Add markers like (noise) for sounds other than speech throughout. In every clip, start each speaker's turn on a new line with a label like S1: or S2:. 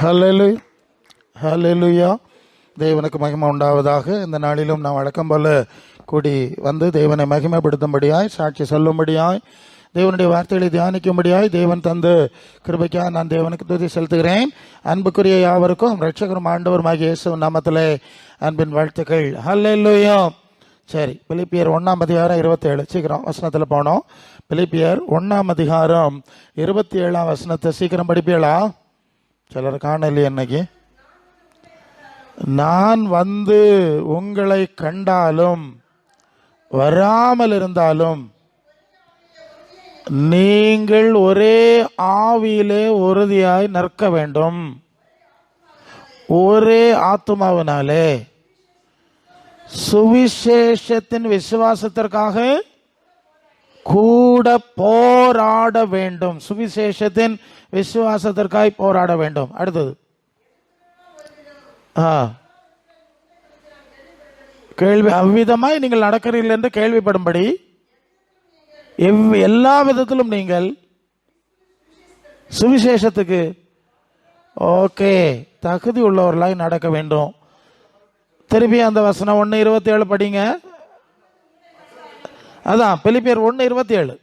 S1: ஹலலு ஹலலுயா தேவனுக்கு மகிமை உண்டாவதாக. இந்த நாளிலும் நாம் வழக்கம் போல கூடி வந்து தேவனை மகிமைப்படுத்தும்படியாய் சாட்சி சொல்லும்படியாய் தேவனுடைய வார்த்தைகளை தியானிக்கும்படியாய் தேவன் தந்து கிருபைக்காக நான் தேவனுக்கு துதி செலுத்துகிறேன். அன்புக்குரிய யாவருக்கும் ரட்சகரும் ஆண்டவருமாகிய இயேசு நாமத்தில் அன்பின் வாழ்த்துக்கள். ஹல்லேலூயா சரி பிலிப்பியர் ஒன்றாம் அதிகாரம் இருபத்தேழு. சீக்கிரம் வசனத்தில் போனோம். பிலிப்பியர் ஒன்றாம் அதிகாரம் இருபத்தி ஏழாம் வசனத்தை சீக்கிரம் படிப்பீங்களா சிலர் காணலி அன்னைக்கு நான் வந்து உங்களை கண்டாலும் வராமல் இருந்தாலும் நீங்கள் ஒரே ஆவியிலே உறுதியாய் நிற்க வேண்டும். ஒரே ஆத்மாவினாலே சுவிசேஷத்தின் விசுவாசத்திற்காக கூட போராட வேண்டும். சுவிசேஷத்தின் விசுவாசத்திற்காய் போராட வேண்டும். அடுத்தது. ஆ. கேள்வி அவ்விதமாய் நீங்கள் நடக்கிறீர்கள் என்று கேள்விப்படும்படி எவ் எல்லா விதத்திலும் நீங்கள் சுவிசேஷத்துக்கு ஓகே தகுதி உள்ளவர்களாய் நடக்க வேண்டும். திருப்பி அந்த வசனம் ஒன்று இருபத்தி ஏழு படிங்க. அதான் பிலிப்பியர் ஒன்று இருபத்தி ஏழு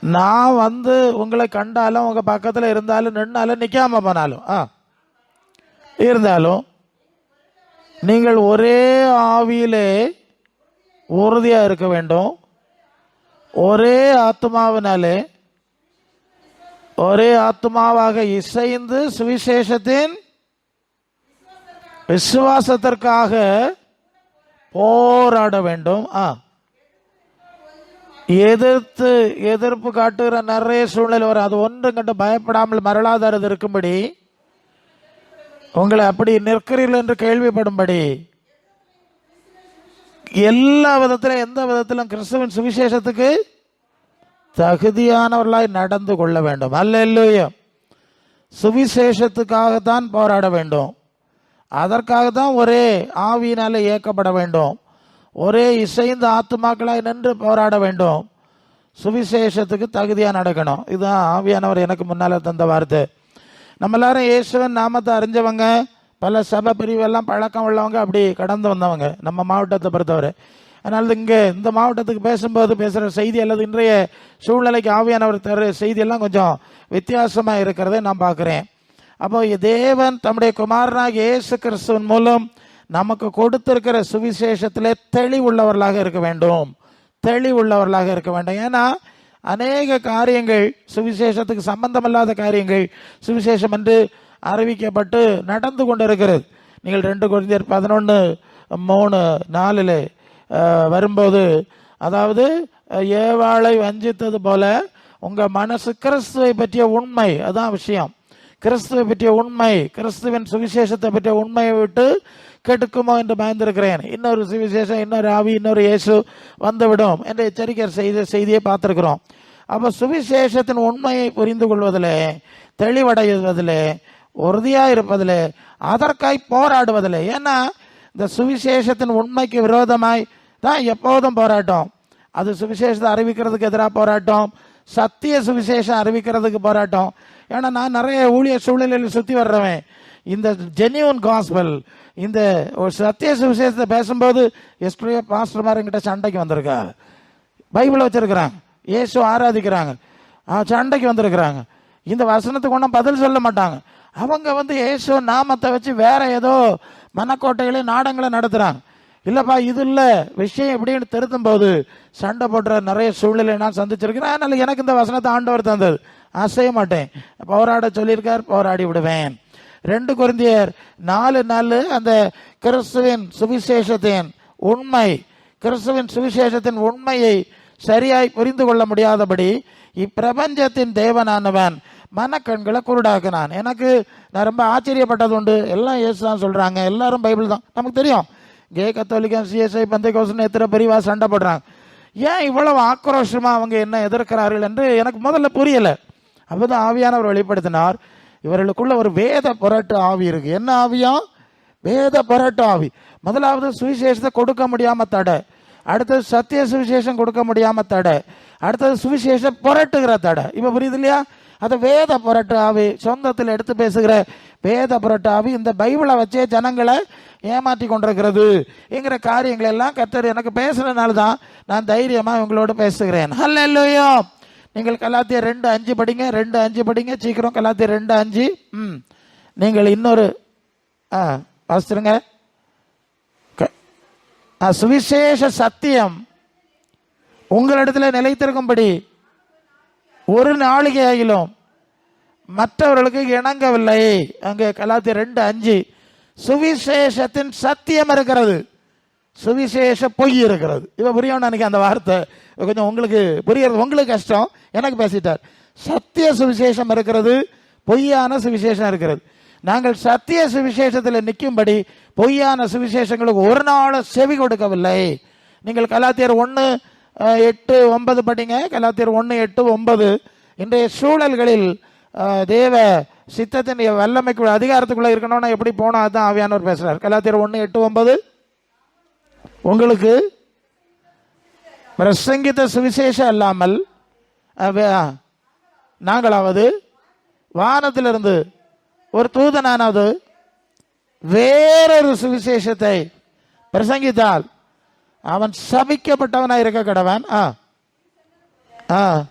S1: நான் வந்து உங்களை கண்டாலும் உங்கள் பக்கத்தில் இருந்தாலும் நின்னாலும் நிற்காம போனாலும் ஆ இருந்தாலும் நீங்கள் ஒரே ஆவியிலே உறுதியாக இருக்க வேண்டும். ஒரே ஆத்மாவினாலே ஒரே ஆத்மாவாக இசைந்து சுவிசேஷத்தின் விசுவாசத்திற்காக போராட வேண்டும். ஆ. எதிர்த்து எதிர்ப்பு காட்டுகிற நிறைய சூழ்நிலை வரும். அது ஒன்றும் கண்டு பயப்படாமல் மரளாதாரது இருக்கும்படி உங்களை அப்படி நிற்கிறீர்கள் என்று கேள்விப்படும்படி எல்லா விதத்திலும் எந்த விதத்திலும் கிறிஸ்துவின் சுவிசேஷத்துக்கு தகுதியானவர்களாய் நடந்து கொள்ள வேண்டும். அல்ல சுவிசேஷத்துக்காகத்தான் போராட வேண்டும். அதற்காக தான் ஒரே ஆவியினாலே இயக்கப்பட வேண்டும். ஒரே இசைந்த ஆத்மாக்களாய் நின்று போராட வேண்டும். சுவிசேஷத்துக்கு தகுதியாக நடக்கணும். இதுதான் ஆவியானவர் எனக்கு முன்னால் தந்த வார்த்தை. நம்ம எல்லாரும் இயேசுவன் நாமத்தை அறிஞ்சவங்க பல சபை பிரிவெல்லாம் பழக்கம் உள்ளவங்க அப்படி கடந்து வந்தவங்க நம்ம மாவட்டத்தை பொறுத்தவரை. அதனால இங்கே இந்த மாவட்டத்துக்கு பேசும்போது பேசுகிற செய்தி அல்லது இன்றைய சூழ்நிலைக்கு ஆவியானவர் தர செய்தியெல்லாம் கொஞ்சம் வித்தியாசமாக இருக்கிறதை நான் பார்க்குறேன். அப்போ தேவன் தம்முடைய குமாரனாக இயேசு கிறிஸ்துவின் மூலம் நமக்கு கொடுத்திருக்கிற சுவிசேஷத்திலே தெளிவுள்ளவர்களாக இருக்க வேண்டும். தெளிவுள்ளவர்களாக இருக்க வேண்டும். ஏன்னா அநேக காரியங்கள் சுவிசேஷத்துக்கு சம்பந்தமில்லாத காரியங்கள் சுவிசேஷம் என்று அறிவிக்கப்பட்டு நடந்து கொண்டிருக்கிறது. நீங்கள் ரெண்டு குழந்தையர் பதினொன்று மூணு நாலில் வரும்போது அதாவது ஏவாளை வஞ்சித்தது போல உங்கள் மனசு கிறிஸ்துவை பற்றிய உண்மை அதான் விஷயம். கிறிஸ்துவை பற்றிய உண்மை கிறிஸ்துவின் சுவிசேஷத்தை பற்றிய உண்மையை விட்டு கெடுக்குமோ என்று பயந்திருக்கிறேன். இன்னொரு சுவிசேஷம் இன்னொரு ஆவி இன்னொரு இயேசு வந்துவிடும் என்று எச்சரிக்கை செய்த செய்தியை பார்த்துருக்குறோம். அப்போ சுவிசேஷத்தின் உண்மையை புரிந்து கொள்வதில் தெளிவடைவதில் உறுதியாக இருப்பதில் அதற்காய் போராடுவதில். ஏன்னா இந்த சுவிசேஷத்தின் உண்மைக்கு விரோதமாய் தான் எப்போதும் போராட்டம். அது சுவிசேஷத்தை அறிவிக்கிறதுக்கு எதிராக போராட்டம். சத்திய சுவிசேஷம் அறிவிக்கிறதுக்கு போராட்டம். ஏன்னா நான் நிறைய ஊழிய சூழ்நிலையில் சுற்றி வர்றவன். இந்த ஜென்யூன் காஸ்பல் இந்த ஒரு சத்திய சுவிசேஷத்தை பேசும்போது எஸ்ட்ரியோ பாஸ்டர் மாதிரிங்கிட்ட சண்டைக்கு வந்திருக்கா பைபிளை வச்சிருக்கிறாங்க. இயேசு ஆராதிக்கிறாங்க. சண்டைக்கு வந்திருக்கிறாங்க. இந்த வசனத்துக்கு ஒன்றும் பதில் சொல்ல மாட்டாங்க. அவங்க வந்து இயேசு நாமத்தை வச்சு வேற ஏதோ மனக்கோட்டைகளையும் நாடங்களை நடத்துகிறாங்க இல்லைப்பா இது இல்லை. விஷயம் எப்படின்னு திருத்தும் போது சண்டை போடுற நிறைய சூழ்நிலை நான் சந்திச்சிருக்கிறேன். அதனால எனக்கு இந்த வசனத்தை ஆண்டவர் தந்தது. அசைய மாட்டேன். போராட சொல்லியிருக்கார் போராடி விடுவேன். ரெண்டு குருந்தியர் நாலு நாலு அந்த கிறிஸ்துவின் சுவிசேஷத்தின் உண்மை கிறிஸ்துவின் சுவிசேஷத்தின் உண்மையை சரியாய் புரிந்து கொள்ள முடியாதபடி இப்பிரபஞ்சத்தின் தேவனானவன் மனக்கண்களை குருடாக்குனான். எனக்கு நான் ரொம்ப ஆச்சரியப்பட்டது உண்டு. எல்லாம் இயேசு தான் சொல்கிறாங்க எல்லாரும் பைபிள் தான். நமக்கு தெரியும். கே கத்தோலிக்கம் சிஎஸ்ஐ பந்தை கோசன் எத்தனை பெரியவா சண்டை போடுறாங்க. ஏன் இவ்வளவு ஆக்ரோஷமாக அவங்க என்ன எதிர்க்கிறார்கள் என்று எனக்கு முதல்ல புரியலை. அப்போதான் ஆவியானவர் வெளிப்படுத்தினார். இவர்களுக்குள்ள ஒரு வேத புரட்டு ஆவி இருக்கு. என்ன ஆவியா? வேத புரட்டு ஆவி. முதலாவது சுவிசேஷத்தை கொடுக்க முடியாம தடை. அடுத்தது சத்திய சுவிசேஷம் கொடுக்க முடியாம தடை. அடுத்தது சுவிசேஷம் புரட்டுகிற தடை. இப்போ புரியுது இல்லையா? அது வேத புரட்டு ஆவி. சொந்தத்தில் எடுத்து பேசுகிற வேத புரட்டு ஆவி. இந்த பைபிளை வச்சே ஜனங்களை ஏமாற்றி கொண்டிருக்கிறது. என்கிற காரியங்கள் எல்லாம் கத்தர் எனக்கு பேசுறதுனால தான் நான் தைரியமாக இவங்களோட பேசுகிறேன். ஹல்லேலூயா நீங்கள் கலாத்திய ரெண்டு அஞ்சு படிங்க ரெண்டு அஞ்சு படிங்க சீக்கிரம் கலாத்திய ரெண்டு அஞ்சு. ம். நீங்கள் இன்னொரு ஆ வாசிச்சிருங்க க- ஆ, சுவிசேஷ சத்தியம் உங்களிடத்தில் நிலைத்திருக்கும்படி ஒரு நாளிகையாகிலும் மற்றவர்களுக்கு இணங்கவில்லை. அங்கே கலாத்திய ரெண்டு அஞ்சு. சுவிசேஷத்தின் சத்தியம் இருக்கிறது. சுவிசேஷ பொய் இருக்கிறது. இப்போ புரியணும் அன்னைக்கு அந்த வார்த்தை. கொஞ்சம் உங்களுக்கு புரியறது உங்களுக்கு கஷ்டம். எனக்கு பேசிட்டார். சத்திய சுவிசேஷம் இருக்கிறது. பொய்யான சுவிசேஷம் இருக்கிறது. நாங்கள் சத்திய சுவிசேஷத்தில் நிற்கும்படி பொய்யான சுவிசேஷங்களுக்கு ஒரு நாளும் செவி கொடுக்கவில்லை. நீங்கள் கலாத்தியர் ஒன்று எட்டு ஒன்பது படிங்க. கலாத்தியர் ஒன்று எட்டு ஒன்பது. இன்றைய சூழல்களில் தேவ சித்தத்தின் வல்லமைக்குள்ள அதிகாரத்துக்குள்ளே இருக்கணும்னா எப்படி போனால் தான் ஆவியானவர் பேசுகிறார் கலாத்தியர் ஒன்று எட்டு ஒன்பது. உங்களுக்கு? பிரசங்கித்த சுவிசேஷம் அல்லாமல் நாங்களாவது வானத்திலிருந்து ஒரு தூதனானது வேறொரு சுவிசேஷத்தை பிரசங்கித்தால் அவன் சபிக்கப்பட்டவனாக இருக்க கடவன். ஆ ஆ.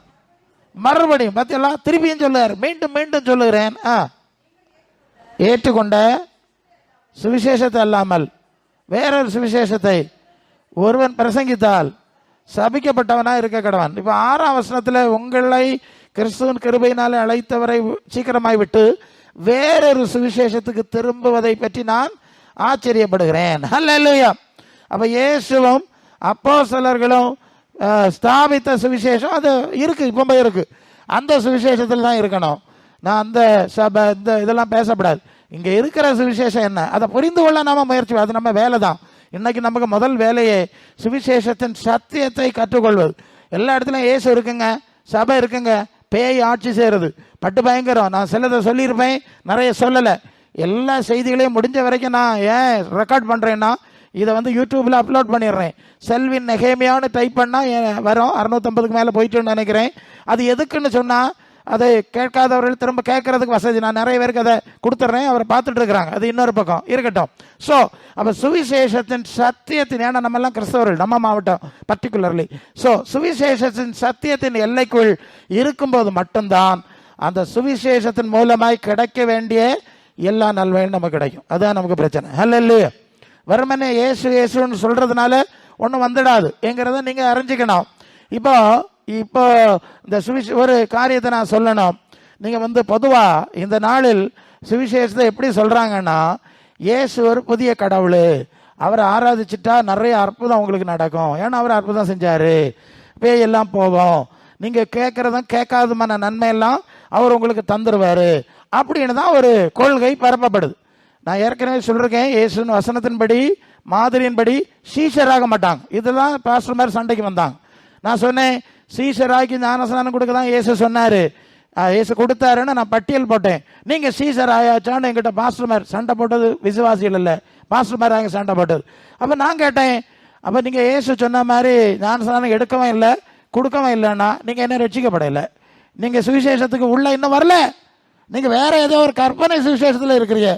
S1: மறுபடியும் பார்த்தீங்களா திருப்பியும் சொல்லுகிறார் மீண்டும் மீண்டும் சொல்லுகிறேன். ஆ. ஏற்றுக்கொண்ட சுவிசேஷத்தை அல்லாமல் வேறொரு சுவிசேஷத்தை. ஒருவன் பிரசங்கித்தால் சபிக்கப்பட்டவனாக இருக்க கடவன். இப்போ ஆறாம் வசனத்தில் உங்களை கிறிஸ்துவின் கிருபையினாலே அழைத்தவரை சீக்கிரமாய் விட்டு வேறொரு சுவிசேஷத்துக்கு திரும்புவதை பற்றி நான் ஆச்சரியப்படுகிறேன். ஹல்லேலூயா அப்போ இயேசுவும் அப்போ சிலர்களும் ஸ்தாபித்த சுவிசேஷம் அது இருக்குது இப்போ இருக்குது அந்த சுவிசேஷத்தில் தான் இருக்கணும். நான் அந்த சபை இந்த இதெல்லாம் பேசப்படாது. இங்கே இருக்கிற சுவிசேஷம் என்ன? அதை புரிந்து கொள்ள நாம முயற்சி அது நம்ம வேலை தான் இன்றைக்கி நமக்கு முதல் வேலையே சுவிசேஷத்தின் சத்தியத்தை கற்றுக்கொள்வது. எல்லா இடத்துலையும் இயேசு இருக்குங்க சபை இருக்குங்க பேய் ஆட்சி செய்கிறது பட்டு பயங்கரம். நான் சிலதை சொல்லியிருப்பேன் நிறைய சொல்லலை. எல்லா செய்திகளையும் முடிஞ்ச வரைக்கும் நான் ஏன் ரெக்கார்ட் பண்ணுறேன்னா இதை வந்து யூடியூப்பில் அப்லோட் பண்ணிடுறேன். செல்வின் நெகேமியான்னு டைப் பண்ணால் வரும்? அறுநூத்தம்பதுக்கு மேலே போயிட்டுன்னு நினைக்கிறேன். அது எதுக்குன்னு சொன்னால் அதை கேட்காதவர்கள் திரும்ப கேட்கறதுக்கு வசதி. நான் நிறைய பேருக்கு அதை கொடுத்துட்றேன் அவரை பார்த்துட்டு இருக்கிறாங்க. அது இன்னொரு பக்கம். இருக்கட்டும். ஸோ அப்போ சுவிசேஷத்தின் சத்தியத்தின் ஏன்னா நம்ம எல்லாம் கிறிஸ்தவர்கள் நம்ம மாவட்டம் பர்டிகுலர்லி ஸோ சுவிசேஷத்தின் சத்தியத்தின் எல்லைக்குள் இருக்கும்போது மட்டும்தான் அந்த சுவிசேஷத்தின் மூலமாய் கிடைக்க வேண்டிய எல்லா நல்வையும் நமக்கு கிடைக்கும். அதுதான் நமக்கு பிரச்சனை. ஹல்ல வெறுமனே இயேசு இயேசுன்னு சொல்கிறதுனால ஒன்றும் வந்துடாது. எங்கிறத நீங்கள் அறிஞ்சிக்கணும். இப்போ இப்போ இந்த சுவிசே ஒரு காரியத்தை நான் சொல்லணும். நீங்கள் வந்து பொதுவாக இந்த நாளில் சுவிசேஷத்தை எப்படி சொல்கிறாங்கன்னா இயேசு ஒரு புதிய கடவுள். அவரை ஆராதிச்சிட்டா நிறைய அற்புதம் உங்களுக்கு நடக்கும். ஏன்னா அவர் அற்புதம் செஞ்சார். பேயெல்லாம் போவோம். நீங்கள் கேட்குறதும் கேட்காதமான நன்மையெல்லாம் அவர் உங்களுக்கு தந்துடுவார் அப்படின்னு தான் ஒரு கொள்கை பரப்பப்படுது. நான் ஏற்கனவே சொல்லியிருக்கேன் இயேசுவின் வசனத்தின்படி மாதிரியின்படி சீஷராக மாட்டாங்க. இதெல்லாம் பாஸ்டர் மாதிரி சண்டைக்கு வந்தாங்க. நான் சொன்னேன் சீஷராக்கி ஞானஸ்நானம் கொடுக்க தான் ஏசு சொன்னார். ஏசு கொடுத்தாருன்னு நான் பட்டியல் போட்டேன். நீங்கள் சீசர் ஆயாச்சான்னு எங்கிட்ட பாஸ்டர் மாதிரி சண்டை போட்டது விசுவாசிகள் இல்லை. பாஸ்டர் மாதிரி அங்கே சண்டை போட்டது. அப்போ நான் கேட்டேன் அப்போ நீங்கள் ஏசு சொன்ன மாதிரி ஞானஸ்நானம் எடுக்கவும் இல்லை கொடுக்கவும் இல்லைன்னா நீங்கள் என்ன ரட்சிக்கப்படலை நீங்கள் சுவிசேஷத்துக்கு உள்ளே இன்னும் வரல. நீங்கள் வேற ஏதோ ஒரு கற்பனை சுவிசேஷத்தில் இருக்கிறீங்க.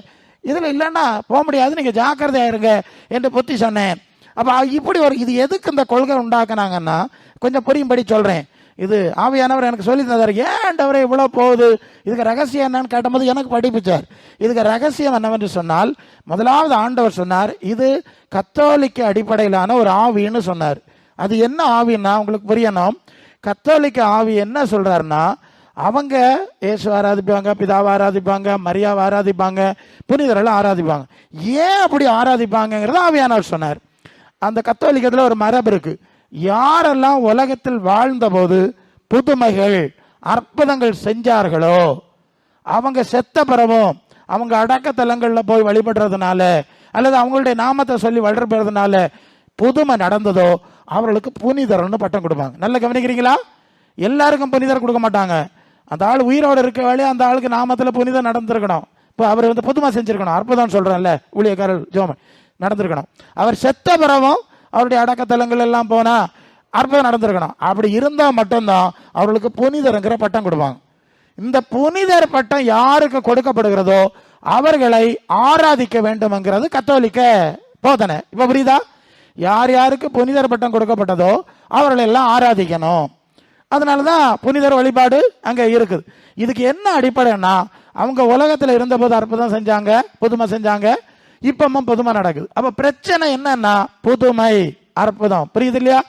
S1: இதில் இல்லைன்னா போக முடியாது. நீங்கள் ஜாக்கிரதையாக இருங்க என்று புத்தி சொன்னேன். அப்போ இப்படி ஒரு இது எதுக்கு இந்த கொள்கை உண்டாக்குனாங்கன்னா கொஞ்சம் புரியும்படி சொல்கிறேன் இது ஆவியானவர் எனக்கு சொல்லி தந்தார் ஏன் இவ்வளோ போகுது? இதுக்கு ரகசியம் என்னன்னு கேட்டபோது எனக்கு படிப்பிச்சார் இதுக்கு ரகசியம் என்னவென்று சொன்னால் முதலாவது ஆண்டவர் சொன்னார் இது கத்தோலிக்க அடிப்படையிலான ஒரு ஆவின்னு சொன்னார். அது என்ன ஆவின்னா உங்களுக்கு புரியணும். கத்தோலிக்க ஆவி என்ன சொல்கிறாருன்னா அவங்க இயேசு ஆராதிப்பாங்க பிதாவை ஆராதிப்பாங்க மரியாவை ஆராதிப்பாங்க புனிதரெல்லாம் ஆராதிப்பாங்க. ஏன் அப்படி ஆராதிப்பாங்கங்கிறத ஆவியானவர் சொன்னார். அந்த கத்தோலிக்கத்தில் ஒரு மரபு இருக்கு. யாரெல்லாம் உலகத்தில் வாழ்ந்தபோது புதுமைகள் அற்புதங்கள் செஞ்சார்களோ அவங்க செத்த பிறவும் அவங்க அடக்கத்தலங்களில் போய் வழிபடுறதுனால அல்லது அவங்களுடைய நாமத்தை சொல்லி வழிபடுறதுனால புதுமை நடந்ததோ அவர்களுக்கு புனிதர்னு பட்டம் கொடுப்பாங்க. நல்லா கவனிக்கிறீங்களா? எல்லாருக்கும் புனிதர் கொடுக்க மாட்டாங்க. அந்த ஆள் உயிரோடு இருக்க வேலையே அந்த ஆளுக்கு நாமத்தில் புனிதம் நடந்திருக்கணும். இப்போ அவர் வந்து புதுமை செஞ்சுருக்கணும். அற்புதம் சொல்கிறேன்ல ஊழியக்காரர் ஜோமன். நடந்திருக்கணும். அவர் செத்த பிறவும் அவருடைய அடக்கத்தலங்கள் எல்லாம் போனால் அற்புதம் நடந்திருக்கணும். அப்படி இருந்தால் மட்டும்தான் அவர்களுக்கு புனிதருங்கிற பட்டம் கொடுப்பாங்க. இந்த புனிதர் பட்டம் யாருக்கு கொடுக்கப்படுகிறதோ அவர்களை ஆராதிக்க வேண்டும்ங்கிறது கத்தோலிக்க போதனை. இப்போ புரியுதா? யார் யாருக்கு புனிதர் பட்டம் கொடுக்கப்பட்டதோ அவர்களை எல்லாம் ஆராதிக்கணும். அதனால தான் புனிதர் வழிபாடு அங்கே இருக்குது. இதுக்கு என்ன அடிப்படைன்னா அவங்க உலகத்தில் இருந்தபோது அற்புதம் செஞ்சாங்க புதுமை செஞ்சாங்க இப்பமும் புதுமை நடக்குது. அப்போ பிரச்சனை என்னன்னா புதுமை. அற்புதம். புரியுது இல்லையா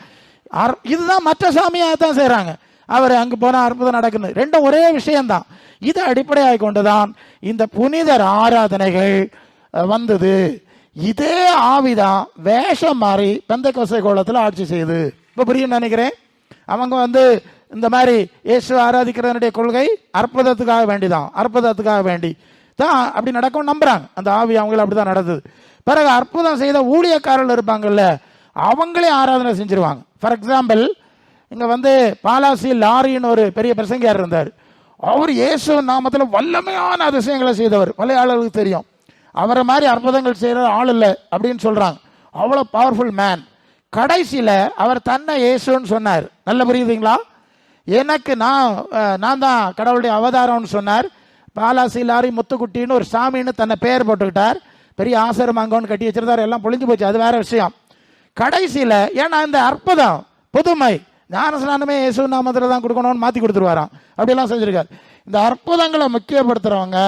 S1: அற்- இதுதான் மற்ற சாமியாக தான் செய்கிறாங்க அவர் அங்கே போனால் அற்புதம் நடக்குது. ரெண்டும் ஒரே விஷயம்தான். இதை அடிப்படையாக கொண்டுதான் இந்த புனிதர் ஆராதனைகள் வந்தது. இதே ஆவிதான் வேஷம் மாறி பெந்த கோசை கோலத்தில் ஆட்சி செய்யுது இப்போ புரியும் நினைக்கிறேன்? அவங்க வந்து இந்த மாதிரி இயேசு ஆராதிக்கிறதனுடைய கொள்கை அற்புதத்துக்காக வேண்டிதான். அற்புதத்துக்காக வேண்டி. தான் அப்படி நடக்கும் நம்புறாங்க. அந்த ஆவி அவங்கள அப்படி தான் நடந்தது. பிறகு அற்புதம் செய்த ஊழியக்காரர்கள் இருப்பாங்கல்ல அவங்களே ஆராதனை செஞ்சிருவாங்க. ஃபார் எக்ஸாம்பிள் இங்கே வந்து பாலாசி லாரின்னு ஒரு பெரிய பிரசங்கியார் இருந்தார். அவர் இயேசு நாமத்தில் வல்லமையான அதிசயங்களை செய்தவர். மலையாளர்களுக்கு தெரியும். அவரை மாதிரி அற்புதங்கள் செய்கிற ஆள் இல்லை அப்படின்னு சொல்கிறாங்க அவ்வளோ பவர்ஃபுல் மேன் கடைசியில் அவர் தன்னை இயேசுன்னு சொன்னார். நல்ல புரியுதுங்களா? எனக்கு நான் நான் தான் கடவுளுடைய அவதாரம்னு சொன்னார். பாலாசி லாரி முத்துக்குட்டின்னு ஒரு சாமின்னு தன்னை பெயர் போட்டுக்கிட்டார். பெரிய ஆசிரம் அங்கோன்னு கட்டி வச்சிருந்தார். எல்லாம் பொழிஞ்சு போச்சு. அது வேற விஷயம். கடைசியில் ஏன்னா இந்த அற்புதம் புதுமை ஞானஸ்நானமே இயேசு நாமத்தில் தான் கொடுக்கணும்னு மாற்றி கொடுத்துருவாராம். அப்படிலாம் செஞ்சுருக்காரு. இந்த அற்புதங்களை முக்கியப்படுத்துகிறவங்க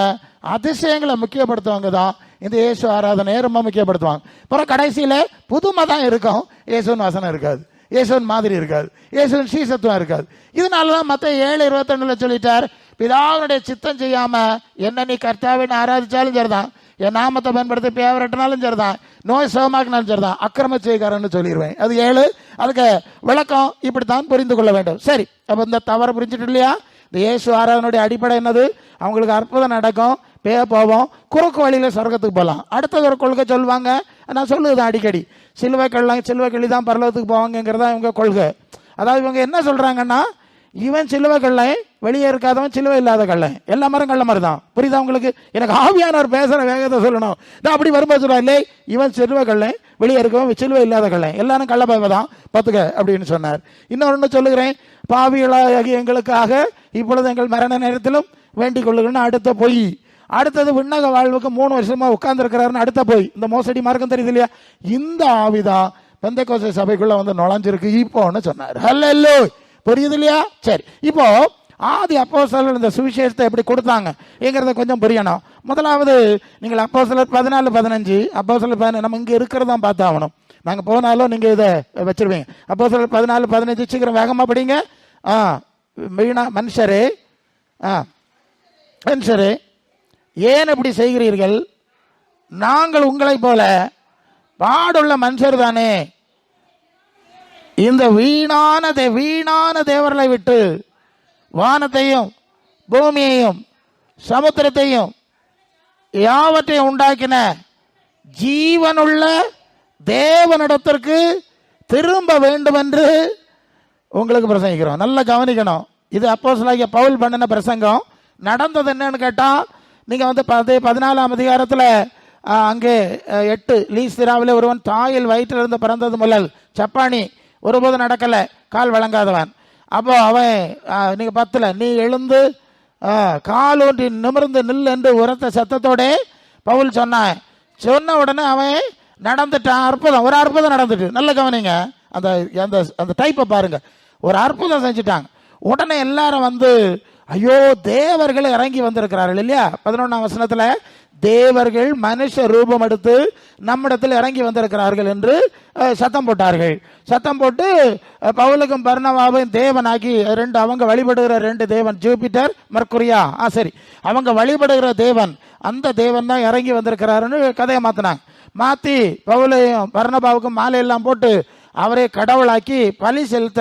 S1: அதிசயங்களை முக்கியப்படுத்துறவங்க தான் இந்த இயேசு ஆராதனையை ரொம்ப முக்கியப்படுத்துவாங்க. அப்புறம் கடைசியில் புதுமை தான் இருக்கும். இயேசுன்னு வசனம் இருக்காது. இயேசுவின் மாதிரி இருக்காது. இயேசுவின் சீசத்துவம் இருக்காது. இதனால தான் மற்ற ஏழு இருபத்தொன்னுல சொல்லிட்டார். பிதாவினுடைய சித்தம் செய்யாமல் என்ன நீ கர்த்தாவின் ஆராதிச்சாலும் சரிதான். என் நாமத்தை பயன்படுத்தி பேவரட்டினாலும் சரிதான். நோய் சுகமாக்கினாலும் சரிதான். அக்கிரம செய்காரன்னு சொல்லிடுவேன் அது ஏழு. அதுக்கு விளக்கம் இப்படித்தான் புரிந்து கொள்ள வேண்டும். சரி. அப்போ இந்த தவறு புரிஞ்சுட்டு இல்லையா? இந்த இயேசு ஆராதனுடைய அடிப்படை என்னது? அவங்களுக்கு அற்புதம் நடக்கும். பே போவோம். குறுக்கு வழியில் சொர்க்கத்துக்கு போகலாம் அடுத்தது ஒரு கொள்கை சொல்லுவாங்க. நான் சொல்லுது அடிக்கடி. சிலுவை கள்ளம் சிலுவை கள்ளி தான் பரலோகத்துக்கு போவாங்கங்கிறதா இவங்க கொள்கை. அதாவது இவங்க என்ன சொல்கிறாங்கன்னா இவன் சிலுவை கள்ளை வெளியே இருக்காதவன் சிலுவை இல்லாத கள்ளன். எல்லா மரம் கள்ள மாதிரி தான் புரியுதா உங்களுக்கு? எனக்கு ஆவியானவர் பேசுகிற வேகத்தை சொல்லணும். நான் அப்படி வரும்போது சொல்கிறேன் இல்லை இவன் சிலுவை கள்ளன் வெளியே இருக்கவன் சிலுவை இல்லாத கள்ளன். எல்லாரும் கள்ள பயவை தான். பார்த்துக்க அப்படின்னு சொன்னார். இன்னொன்று சொல்லுகிறேன். பாவிகளாகி எங்களுக்காக இப்பொழுது எங்கள் மரண நேரத்திலும் வேண்டிக் கொள்ளுங்கன்னு அடுத்த பொய். அடுத்தது விண்ணக வாழ்வுக்கு மூணு வருஷமா உட்கார்ந்துருக்கிறாருன்னு அடுத்த போய். இந்த மோசடி மார்க்கம் தெரியுது இல்லையா? இந்த ஆவிதான் பெந்தைக்கோசை சபைக்குள்ள வந்து நுழைஞ்சிருக்கு. இப்போன்னு சொன்னார். ஹல்லோ புரியுது இல்லையா? சரி. இப்போ ஆதி அப்போ இந்த சுவிசேஷத்தை எப்படி கொடுத்தாங்க என்கிறத கொஞ்சம் புரியணும். முதலாவது நீங்கள் அப்போ சிலர் பதினாலு பதினஞ்சு அப்போ சிலர் பதினஞ்சு நம்ம இங்கே இருக்கிறதா பார்த்தாகணும் நாங்கள் போனாலும் நீங்கள் இதை வச்சிருவீங்க. அப்போ சிலர் பதினாலு பதினஞ்சு சீக்கிரம் வேகமாக படிங்க. ஆ வீணா மனுஷரே. ஆ மனுஷரே ஏன் இப்படி செய்கிறீர்கள்? நாங்கள் உங்களைப் போல பாடுள்ள மனுஷர் தானே. இந்த வீணான தே வீணான தேவர்களை விட்டு வானத்தையும் பூமியையும் சமுத்திரத்தையும் யாவற்றையும் உண்டாக்கின ஜீவனுள்ள தேவனிடத்திற்கு திரும்ப வேண்டும் என்று உங்களுக்கு பிரசங்கிக்கிறோம். நல்லா கவனிக்கணும். இது அப்போஸ்தலனாகிய பவுல் பண்ணின பிரசங்கம். நடந்தது என்னன்னு கேட்டால் நீங்கள் வந்து பதி பதினாலாம் அதிகாரத்தில் அங்கே எட்டு எட்டு லீஸ்திராவில் ஒருவன் தாயில் வயிற்றிலிருந்து பிறந்தது முதல். சப்பானி ஒருபோதும் நடக்கலை. கால் வழங்காதவன். அப்போ அவன் நீங்கள் பத்தில். நீ எழுந்து கால் ஊன்றி நிமிர்ந்து நில் என்று உரத்த சத்தத்தோடே பவுல் சொன்னான். சொன்ன உடனே அவன் நடந்துட்டான். அற்புதம். ஒரு அற்புதம் நடந்துட்டு. நல்ல கவனிங்க. அந்த அந்த அந்த டைப்பை பாருங்கள் ஒரு அற்புதம் செஞ்சுட்டாங்க. உடனே எல்லாரும் வந்து ஐயோ தேவர்கள் இறங்கி வந்திருக்கிறார்கள் இல்லையா? பதினொன்றாம் வசனத்தில் தேவர்கள் மனுஷ ரூபம் எடுத்து நம்மிடத்தில் இறங்கி வந்திருக்கிறார்கள் என்று சத்தம் போட்டார்கள். சத்தம் போட்டு பவுலுக்கும் பர்ணவாவையும் தேவனாக்கி ரெண்டு அவங்க வழிபடுகிற ரெண்டு தேவன் ஜூபிட்டர் மர்க்குரியா ஆ சரி. அவங்க வழிபடுகிற தேவன் அந்த தேவன் தான் இறங்கி வந்திருக்கிறாருன்னு கதையை மாற்றினாங்க மாற்றி பவுலையும் பர்ணபாவுக்கும் மாலையெல்லாம் போட்டு அவரை கடவுளாக்கி பலி செலுத்த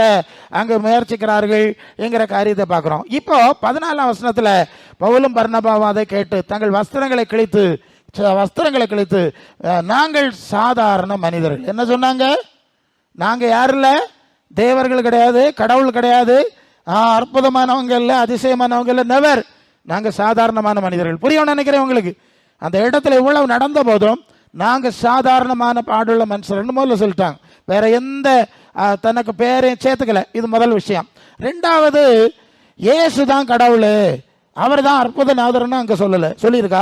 S1: அங்கே முயற்சிக்கிறார்கள் என்கிற காரியத்தை பார்க்குறோம். இப்போ பதினாலாம் வசனத்தில் பவுலும் பர்ணபாவும் அதை கேட்டு தங்கள் வஸ்திரங்களை கிழித்து ச- வஸ்திரங்களை கிழித்து நாங்கள் சாதாரண மனிதர்கள். என்ன சொன்னாங்க? நாங்கள் யார் இல்லை? தேவர்கள் கிடையாது கடவுள் கிடையாது. அற்புதமானவங்க இல்லை அதிசயமானவங்க இல்லை நெவர் நாங்கள் சாதாரணமான மனிதர்கள். புரியும் நினைக்கிறேன் உங்களுக்கு. அந்த இடத்துல இவ்வளவு நடந்த போதும் நாங்கள் சாதாரணமான பாடுள்ள மனுஷர்னு முதல்ல சொல்லிட்டாங்க. வேற எந்த தனக்கு பேரையும் சேர்த்துக்கல. இது முதல் விஷயம். ரெண்டாவது இயேசு தான் கடவுள். அவர் தான் அற்புத நாதர்னு அங்கே சொல்லலை. சொல்லியிருக்கா?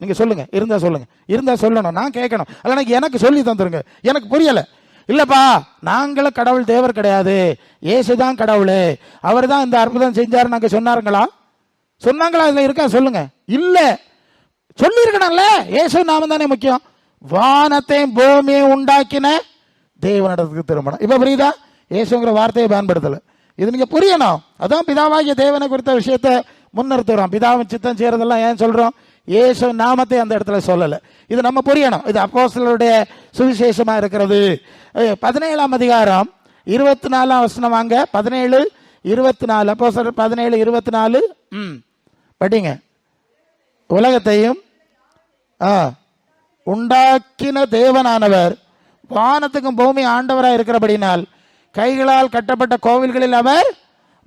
S1: நீங்கள் சொல்லுங்கள் இருந்தால் சொல்லுங்கள் இருந்தால் சொல்லணும். நான் கேட்கணும். அல்ல எனக்கு சொல்லி தந்துருங்க. எனக்கு புரியலை. இல்லைப்பா நாங்களும் கடவுள் தேவர் கிடையாது. ஏசு தான் கடவுள். அவர் தான் இந்த அற்புதம் செஞ்சார் நாங்கள் சொன்னாருங்களா? சொன்னாங்களா? இதில் இருக்கா? சொல்லுங்கள் இல்லை. சொல்லியிருக்கணும்ல. ஏசு நாம தானே முக்கியம். வானத்தையும் பூமியையும் உண்டாக்கின தேவனிடத்துக்கு திருமணம். இப்போ புரியுதா? இயேசுங்கிற வார்த்தையை பயன்படுத்தலை. இது நீங்கள் புரியணும். அதான் பிதாவாகிய தேவனை குறித்த விஷயத்தை முன்னிறுத்துகிறோம் பிதாவின் சித்தம் செய்கிறதெல்லாம் ஏன் சொல்கிறோம் ஏசு நாமத்தை அந்த இடத்துல சொல்லலை. இது நம்ம புரியணும். இது அப்போஸ்தலருடைய சுவிசேஷமாக இருக்கிறது. பதினேழாம் அதிகாரம் இருபத்தி நாலாம் வசனம் வாங்க. பதினேழு இருபத்தி நாலு அப்போ பதினேழு இருபத்தி நாலு ம். படிங்க. உலகத்தையும் ஆ உண்டாக்கின தேவனானவர் வானத்துக்கும் பூமி ஆண்டவராக இருக்கிறபடினால் கைகளால் கட்டப்பட்ட கோவில்களில் அவர்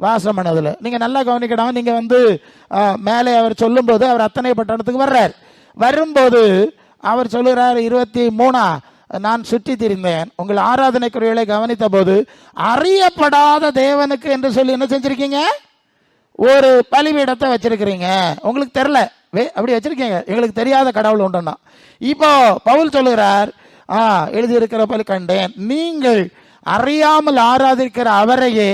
S1: வாசம் பண்ணதில். நீங்கள் நல்லா கவனிக்கணும். நீங்கள் வந்து மேலே அவர் சொல்லும்போது அவர் அத்தனை பட்டணத்துக்கு வர்றார். வரும்போது அவர் சொல்லுகிறார் இருபத்தி மூணா நான் சுற்றி திரிந்தேன். உங்கள் ஆராதனைக்குரியலை கவனித்த போது அறியப்படாத தேவனுக்கு என்று சொல்லி என்ன செஞ்சுருக்கீங்க? ஒரு பலிபீடத்தை வச்சிருக்கிறீங்க. உங்களுக்கு தெரில வே அப்படி வச்சிருக்கீங்க. எங்களுக்கு தெரியாத கடவுள் உண்டுன்னா. இப்போ பவுல் சொல்லுகிறார் ஆ எழுதியிருக்கிற பலி கண்டேன். நீங்கள் அறியாமல் ஆராதிக்கிற அவரையே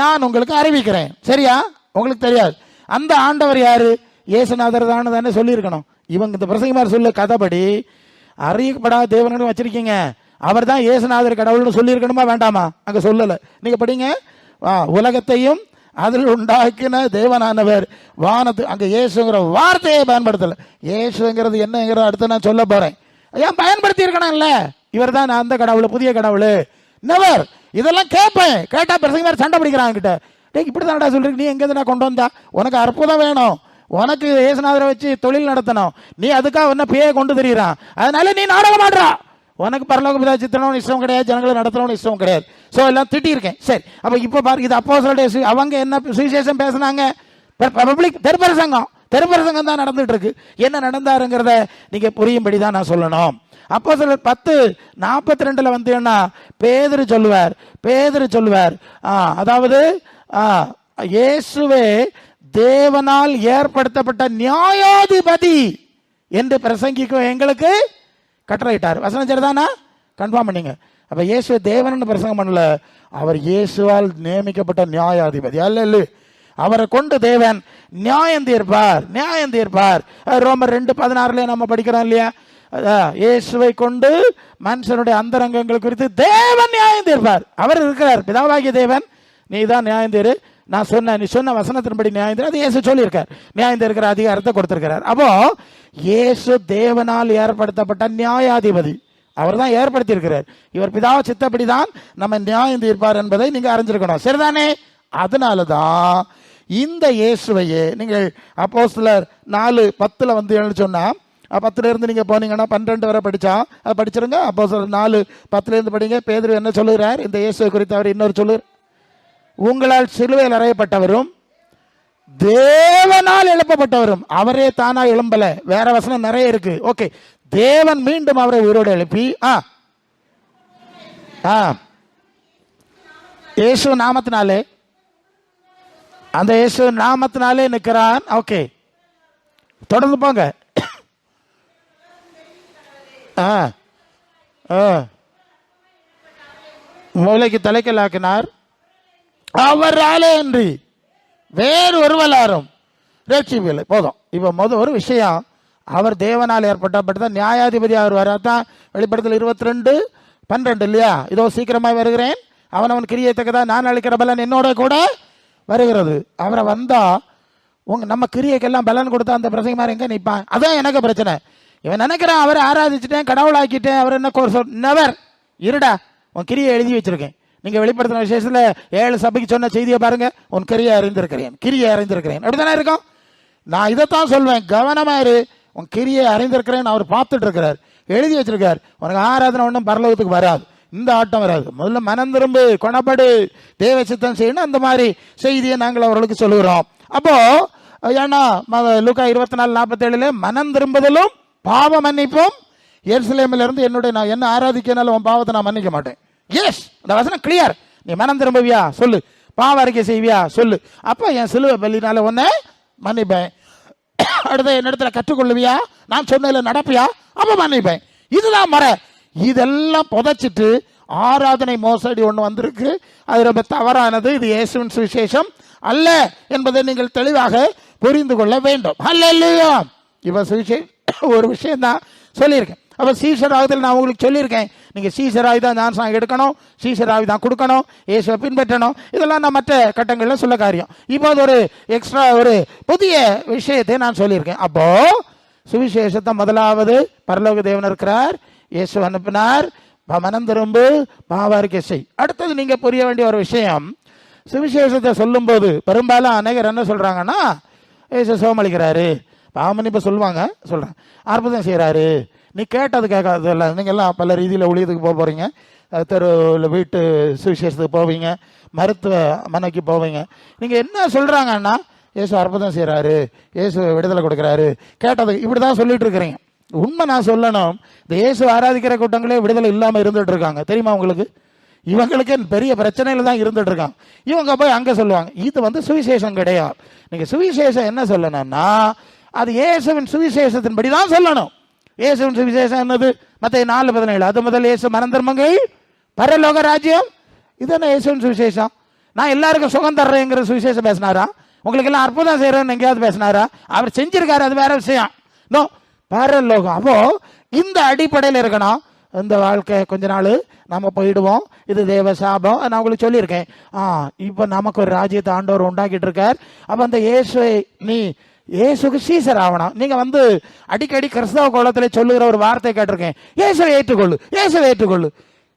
S1: நான் உங்களுக்கு அறிவிக்கிறேன். சரியா? உங்களுக்கு தெரியாது. அந்த ஆண்டவர் யாரு? இயேசுநாதர் தான் தானே சொல்லியிருக்கணும். இவங்க இந்த பிரசங்கமார் சொல்ல கதைப்படி அறியப்படாத தேவனும் வச்சிருக்கீங்க. அவர் தான் இயேசுநாதர் கடவுள்னு சொல்லியிருக்கணுமா வேண்டாமா? அங்கே சொல்லலை. நீங்கள் படிங்க. உலகத்தையும் அதில் உண்டாக்கின தேவனானவர். வானத்து அங்கே இயேசுங்கிற வார்த்தையை பயன்படுத்தலை. இயேசுங்கிறது என்னங்கிறத அடுத்து நான் சொல்ல போகிறேன் ஏன் பயன்படுத்தி இருக்கணும்ல இவர் தான் அந்த கடவுள் புதிய கடவுள். நெவர் இதெல்லாம் கேட்பேன் கேட்டால் பிரசங்க மாதிரி சண்டை பிடிக்கிறாங்க கிட்ட டேய் இப்படி தானடா சொல்கிறீங்க நீ எங்க நான் கொண்டு வந்தா? உனக்கு அற்புதம் வேணும். உனக்கு ஏசுநாதரை வச்சு தொழில் நடத்தணும். நீ அதுக்காக என்ன பேயை கொண்டு தெரியுறான். அதனால நீ நாடகம் ஆடுறா. உனக்கு பரலோக பிதா சித்தனும் இஷ்டம் கிடையாது ஜனங்களை நடத்தணும்னு இஷ்டம் கிடையாது. ஸோ எல்லாம் திட்டியிருக்கேன். சரி. அப்போ இப்போ பாரு இது அப்போ அவங்க என்ன சுவிசேஷம் பேசுனாங்க? பப்ளிக் தெருப்பரசங்கம். தெருப்பரசங்கம் தான் நடந்துட்டு இருக்கு. என்ன நடந்தாருங்கிறத நீங்கள் புரியும்படி தான் நான் சொல்லணும். அப்போ சில பத்து நாற்பத்தி ரெண்டில் வந்தீங்கன்னா பேதர் சொல்லுவார் பேதர் சொல்லுவார். ஆ, அதாவது ஆ, இயேசுவே தேவனால் ஏற்படுத்தப்பட்ட நியாயாதிபதி என்று பிரசங்கிக்கும் எங்களுக்கு கட்டளையிட்டார். வசனம் சரிதானா? கன்ஃபார்ம் பண்ணிங்க. அப்போ இயேசு தேவன் பிரசங்கம் பண்ணல. அவர் இயேசுவால் நியமிக்கப்பட்ட நியாயாதிபதி. அல்ல இல்லை அவரை கொண்டு தேவன் நியாயம் தீர்ப்பார் நியாயம் தீர்ப்பார். ரோமர் ரெண்டு பதினாறுல நம்ம படிக்கிறோம் இல்லையா? இயேசுவை கொண்டு மனுஷனுடைய அந்தரங்கங்கள் குறித்து தேவன் நியாயம் தீர்ப்பார். அவர் இருக்கிறார். பிதாவாகிய தேவன் நீ தான் நியாயம் தீரு. நான் சொன்ன நீ சொன்ன வசனத்தின்படி நியாயம் அது இயேசு சொல்லியிருக்கார். நியாயம் தீர்க்கிற அதிகாரத்தை கொடுத்திருக்கிறார். அப்போ இயேசு தேவனால் ஏற்படுத்தப்பட்ட நியாயாதிபதி. அவர் தான் ஏற்படுத்தி இருக்கிறார் இவர் பிதாவ சித்தப்படி தான் நம்ம நியாயம் தீர்ப்பார் என்பதை நீங்க அறிஞ்சிருக்கணும். சரிதானே? அதனால தான் இந்த இயேசுவையே நீங்கள் அப்போஸ்தலர் நாலு பத்தில் வந்து சொன்னால் பத்துலேருந்து நீங்கள் போனீங்கன்னா பன்னெண்டு வரை படித்தான் அதை படிச்சிருங்க. அப்போ நாலு பத்துலேருந்து படிங்க. பேதர் என்ன சொல்லுகிறார்? இந்த இயேசுவை குறித்து அவர் இன்னொரு சொல்லு. உங்களால் சிலுவையில் அறையப்பட்டவரும் தேவனால் எழுப்பப்பட்டவரும் அவரே தானா எழும்பல. வேற வசனம் நிறைய இருக்கு. ஓகே. தேவன் மீண்டும் அவரை உயிரோடு எழுப்பி ஆ. ஆ. இயேசு நாமத்தினாலே அந்த இயேசு நாமத்தினாலே நிற்கிறான் ஓகே. தொடர்ந்து போங்க. ஆ. ஆ. மூளைக்கு தலைக்கலாக்கினார் அவராலே அன்றி வேறு ஒருவலாரும் ரட்சிப்பில்லை. போதும். இப்போ முதல் ஒரு விஷயம் அவர் தேவனால் ஏற்பட்டப்பட்டதான் நியாயாதிபதி அவர் வராதான் வெளிப்படத்தில் இருபத்தி ரெண்டு பன்னிரெண்டு இல்லையா? இதோ சீக்கிரமாக வருகிறேன். அவன் அவன் கிரியத்தக்கதான் நான் அழைக்கிற பலன் என்னோட கூட வருகிறது. அவரை வந்தால் உங்க நம்ம கிரியைக்கெல்லாம் பலன் கொடுத்தா அந்த பிரசங்கமார் எங்கே நிற்பான் அதான் எனக்கு பிரச்சனை. இவன் நினைக்கிறான் அவரை ஆராதிச்சிட்டேன் கடவுளாக்கிட்டேன் அவர் என்ன கோர்ஸ் நெவர் இருடா உன் கிரியை எழுதி வச்சிருக்கேன். நீங்க வெளிப்படுத்தின விசேஷத்தில் ஏழு சபைக்கு சொன்ன செய்தியை பாருங்க உன் கிரியை அறிந்திருக்கிறேன் கிரியை அறிந்திருக்கிறேன். அப்படிதானே இருக்கும்? நான் இதைத்தான் சொல்வேன் கவனமா இரு உன் கிரியை அறிந்திருக்கிறேன் அவர் பார்த்துட்டு இருக்கிறார் எழுதி வச்சிருக்கார். உனக்கு ஆராதனை ஒன்றும் பரலோகத்துக்கு வராது. இந்த ஆட்டம் வராது. முதல்ல மனம் திரும்பு கொணப்படு தேவ சித்தம் செய்யணும் அந்த மாதிரி செய்தியை நாங்கள் அவர்களுக்கு சொல்லுகிறோம். அப்போ ஏன்னா லுக்கா லூக்கா இருபத்தி நாலு நாற்பத்தேழுல மனம் திரும்புதலும் பாவ மன்னிப்பும். எருசலேமில் இருந்து என்னுடைய நான் என்ன ஆராதிக்கனாலும் உன் பாவத்தை நான் மன்னிக்க மாட்டேன். எஸ் அந்த வசனம் கிளியர் நீ மனம் திரும்புவியா? சொல்லு. பாவ அறிக்கை செய்வியா? சொல்லு. அப்போ என் சிலுவை பள்ளினால உன்னை மன்னிப்பேன். அடுத்த என்னிடத்துல கற்றுக்கொள்ளுவியா? நான் சொன்னதில் நடப்பியா? அப்போ மன்னிப்பேன். இதுதான் மறை. இதெல்லாம் புதைச்சிட்டு ஆராதனை மோசடி ஒன்று வந்திருக்கு. அது ரொம்ப தவறானது. இது இயேசுவின் சுவிசேஷம் அல்ல என்பதை நீங்கள் தெளிவாக புரிந்து கொள்ள வேண்டும். அல்ல இல்லையா இப்போ சுவிசேஷம் (laughs) ஒரு விஷயம் தான் சொல்லியிருக்கேன். அப்போ சீசர் நான் உங்களுக்கு சொல்லியிருக்கேன். நீங்கள் சீசர் தான் ஞானசாங்க எடுக்கணும் சீசர் தான் கொடுக்கணும் இயேசுவை பின்பற்றணும். இதெல்லாம் நான் மற்ற கட்டங்களில் சொல்ல காரியம். இப்போ அது ஒரு எக்ஸ்ட்ரா ஒரு புதிய விஷயத்தை நான் சொல்லியிருக்கேன். அப்போது சுவிசேஷத்தை முதலாவது பரலோக தேவன் இருக்கிறார். இயேசு அனுப்பினார். மனம் திரும்பு பாவாரிக்கை செய். அடுத்தது நீங்கள் புரிய வேண்டிய ஒரு விஷயம். சுவிசேஷத்தை சொல்லும்போது பெரும்பாலும் அநேகர் என்ன சொல்கிறாங்கன்னா இயேசு சோமளிக்கிறாரு. பாவமன்னிப்பு சொல்லுவாங்க சொல்கிறேன் அற்புதம் செய்கிறாரு நீ கேட்டது கேட்காது இல்லை. நீங்கள் எல்லாம் பல ரீதியில் ஊழியத்துக்கு போக போகிறீங்க தெருவில் வீட்டு சுவிசேஷத்துக்கு போவீங்க. மருத்துவ மனைக்கு போவீங்க. நீங்கள் என்ன சொல்கிறாங்கன்னா இயேசு அற்புதம் செய்கிறாரு இயேசு விடுதலை கொடுக்குறாரு. கேட்டது இப்படி தான் சொல்லிட்டு இருக்கிறீங்க. உண்மை நான் சொல்லணும். இந்த இயேசு ஆராதிக்கிற கூட்டங்களே விடுதலை இல்லாமல் இருந்துட்டு இருக்காங்க. தெரியுமா உங்களுக்கு? இவங்களுக்கு பெரிய பிரச்சனையில் தான் இருந்துட்டு இருக்காங்க. இவங்க போய் அங்கே சொல்லுவாங்க. இது வந்து சுவிசேஷம் கிடையாது. நீங்கள் சுவிசேஷம் என்ன சொல்லணும்னா அது இயேசுவின் சுவிசேஷத்தின்படி தான் சொல்லணும். இயேசுவின் சுவிசேஷம் என்னது? மற்ற நாலு பதினேழு. அது முதல் இயேசு மனந்தர்மங்கை பரலோக ராஜ்யம். இது இயேசுவின் சுவிசேஷம். நான் எல்லாருக்கும் சுகம் தர்றேங்கிற சுவிசேஷம் பேசினாரா? உங்களுக்கு எல்லாம் அற்புதம் செய்யறேன்னு எங்கேயாவது பேசினாரா? அவர் செஞ்சிருக்காரு அது வேற விஷயம். நோ பரலோகம். அப்போ இந்த அடிப்படையில் இருக்கணும். இந்த வாழ்க்கை கொஞ்ச நாள் நம்ம போயிடுவோம். இது தேவ சாபம். நான் உங்களுக்கு சொல்லியிருக்கேன். ஆ இப்போ நமக்கு ஒரு ராஜ்யத்தை ஆண்டவர் உண்டாக்கிட்டு இருக்கார். அப்போ அந்த இயேசுவை நீ இயேசுக்கு சீசர் ஆகணும் நீங்க வந்து அடிக்கடி கிறிஸ்தவ கோலத்தில் சொல்லுகிற ஒரு வார்த்தை கேட்டிருக்கேன். இயேசுவை ஏற்றுக்கொள்ளு இயேசுவை ஏற்றுக்கொள்ளு.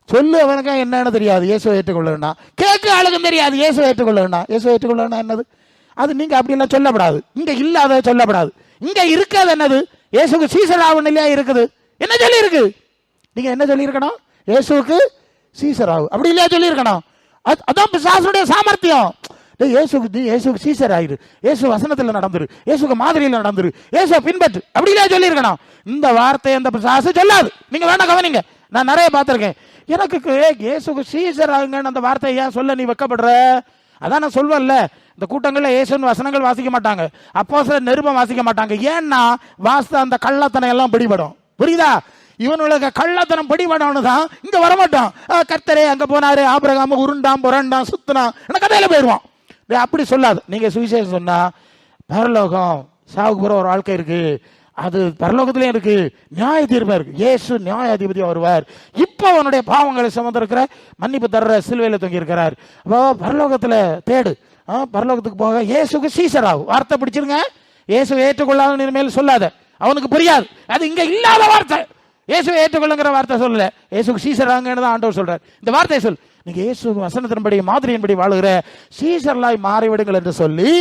S1: சொல்லு அவனுக்கு என்னன்னு தெரியாது. இயேசுவை ஏற்றுக்கொள்ளுன்னா கேட்க ஆளுக்கும் தெரியாது. இயேசுவை ஏற்றுக்கொள்ளுன்னா இயேசுவை ஏற்றுக்கொள்ளுன்னா என்னது? அது நீங்க அப்படிலாம் சொல்லப்படாது. இங்க இல்லாத சொல்லப்படாது. இங்க இருக்காது என்னது? இயேசுக்கு சீசர் ஆகணும் இல்லையா இருக்குது? என்ன சொல்லி இருக்கு நீங்க என்ன சொல்லியிருக்கணும்? இயேசுவுக்கு சீசர் ஆகும். அப்படி இல்லையா சொல்லியிருக்கணும்? அது அதான் பிசாசுடைய சாமர்த்தியம். டேய் இயேசுக்கு நீ இயேசுக்கு சீசர் ஆயிரு. இயேசு வசனத்தில் நடந்துரு. இயேசுக்கு மாதிரியில் நடந்துரு. இயேசுவை பின்பற்று. அப்படி இல்லையா சொல்லியிருக்கணும். இந்த வார்த்தை அந்த பிசாசு சொல்லாது. நீங்கள் வேணா கவனிங்க. நான் நிறைய பார்த்துருக்கேன். எனக்கு இயேசுக்கு சீசர் ஆகுங்கன்னு அந்த வார்த்தையை ஏன் சொல்ல நீ வெக்கப்படுற? அதான் நான் சொல்வேன்ல. இந்த கூட்டங்களில் இயேசுன்னு வசனங்கள் வாசிக்க மாட்டாங்க. அப்போ சில நிருபம் வாசிக்க மாட்டாங்க. ஏன்னா வாச அந்த கள்ளத்தனை எல்லாம் பிடிபடும். புரியுதா? இவனுக்கு கள்ளத்தனம் பிடிபடவனு தான் இங்கே வரமாட்டான். கர்த்தரே அங்கே போனாரு. ஆபிரகாம உருண்டான் புரண்டான் சுத்தினான். என்ன கதையில போயிடுவான். அப்படி சொல்லாது. நீங்கள் சுவிசேஷம் சொன்னால் பரலோகம் சாவுக்கு போகிற ஒரு வாழ்க்கை இருக்குது அது பரலோகத்திலையும் இருக்கு. நியாய தீர்ப்பாக இருக்கு. இயேசு நியாயாதிபதி வருவார். இப்போ அவனுடைய பாவங்களை சுமந்திருக்கிற மன்னிப்பு தர்ற சிலுவையில் தொங்கி இருக்கிறார். அப்போ பரலோகத்தில் தேடு. ஆ, பரலோகத்துக்கு போக இயேசுக்கு சீசர் ஆகும். வார்த்தை பிடிச்சிருங்க. இயேசு ஏற்றுக்கொள்ளாத இனிமேல் சொல்லாத. அவனுக்கு புரியாது. அது இங்கே இல்லாத வார்த்தை. இயேசுவை ஏற்றுக்கொள்ளுங்கிற வார்த்தை சொல்லல. இயேசுக்கு சீசர் தான் ஆண்டவர் சொல்கிறார் இந்த வார்த்தையை சொல் நீங்க இயேசு வசனத்தின்படி மாதிரியின்படி வாழுகிற சீசர்லாய் மாறிவிடுங்கள் என்று சொல்லி